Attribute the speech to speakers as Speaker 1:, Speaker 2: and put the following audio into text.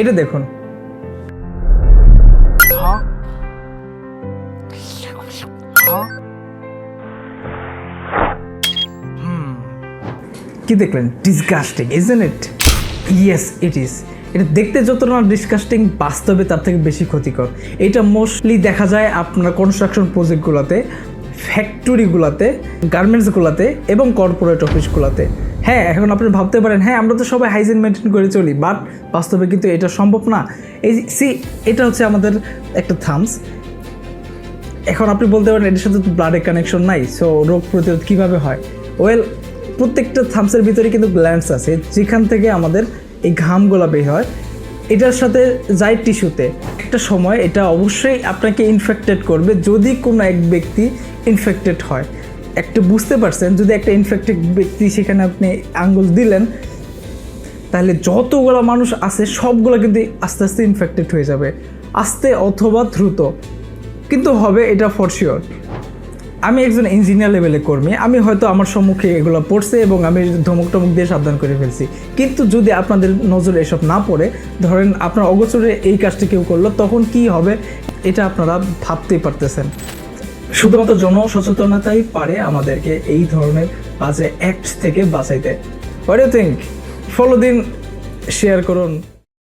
Speaker 1: এটা দেখুন। কি দেখলেন? Disgusting isn't it yes it is এটা দেখতে যত না ডিসকাস্টিং বাস্তবে তার থেকে বেশি ক্ষতিকর। এটা মোস্টলি দেখা যায় আপনার কনস্ট্রাকশন প্রজেক্টগুলোতে ফ্যাক্টরিগুলোতে গার্মেন্টসগুলোতে এবং কর্পোরেট অফিসগুলোতে হ্যাঁ এখন আপনি ভাবতে পারেন হ্যাঁ আমরা তো সবাই হাইজিন মেনটেন করে চলি বাট বাস্তবে কিন্তু এটা সম্ভব না। এই সি এটা হচ্ছে আমাদের একটা থামস এখন আপনি বলতে পারেন, এটার সাথে তো ব্লাডের কানেকশন নাই সো রোগ প্রতিরোধ কীভাবে হয়? ওয়েল প্রত্যেকটা থামসের ভিতরে কিন্তু গ্ল্যান্ডস আছে, যেখান থেকে আমাদের এই ঘামগুলো বের হয়। এটার সাথে যায় টিস্যুতে একটা সময় এটা অবশ্যই আপনাকে ইনফেক্টেড করবে, যদি কোনো এক ব্যক্তি ইনফেক্টেড হয়। একটা বুঝতে পারছেন, যদি একটা ইনফেক্টেড ব্যক্তি সেখানে আপনি আঙ্গুল দিলেন, তাহলে যতগুলো মানুষ আছে, সবগুলো কিন্তু আস্তে আস্তে ইনফেক্টেড হয়ে যাবে। আস্তে অথবা দ্রুত। কিন্তু হবে এটা ফর শিওর আমি একজন ইঞ্জিনিয়ার লেভেলে কর্মী, আমি হয়তো আমার সম্মুখে এগুলো পড়ছে এবং আমি ধমক টমক দিয়ে সাবধান করে ফেলছি। কিন্তু যদি আপনাদের নজরে এসব না পড়ে, ধরেন আপনার অগোচরে এই কাজটি কেউ করল, তখন কি হবে, এটা আপনারা ভাবতেই পারতেছেন। শুধুমাত্র জনসচেতনতাই পারে আমাদেরকে এই ধরনের বাজে অ্যাক্ট থেকে বাঁচাইতে। হোয়াট ইউ থিঙ্ক ফলো দিন শেয়ার করুন।